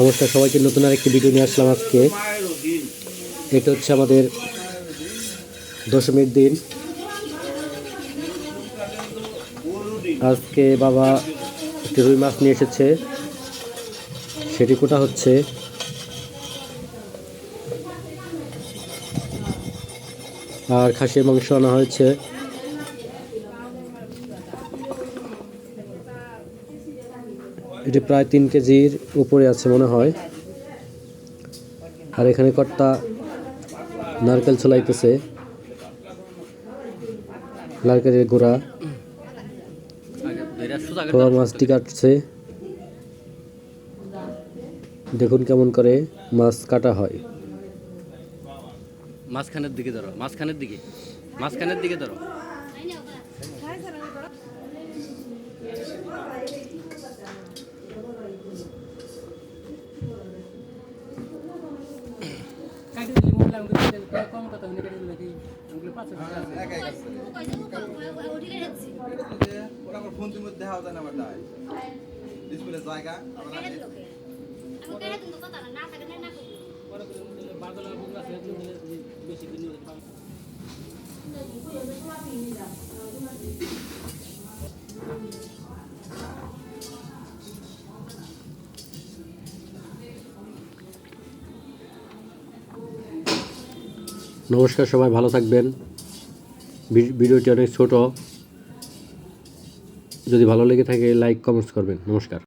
নমস্কার, সবাইকে নতুন আরেকটি ভিডিও নিয়ে আসলাম আজকে। এটা হচ্ছে আমাদের দশমীর দিন। আজকে বাবা একটি রুই মাছ নিয়ে এসেছে। সেটি কোটা হচ্ছে আর খাসির মাংস আনা হয়েছে। এটি প্রায় তিন কেজির উপরে আছে মনে হয়। আর এখানে কর্তা নারকেল ছলাইতেছে। নারকেলের গোড়া। মাছটি কাটছে। দেখুন কেমন করে মাছ কাটা হয়। মাঝখানের দিকে ধরো, মাঝখানের দিকে মাঝখানের দিকে ধরো ওরা আমার ফোন তুমি দেখা যায় না আমার ডিসপ্লে জায়গা আমার নমস্কার সবাই, ভালো থাকবেন। ভিডিওটি অনেক ছোট। যদি ভালো লেগে থাকে লাইক কমেন্টস করবেন। নমস্কার।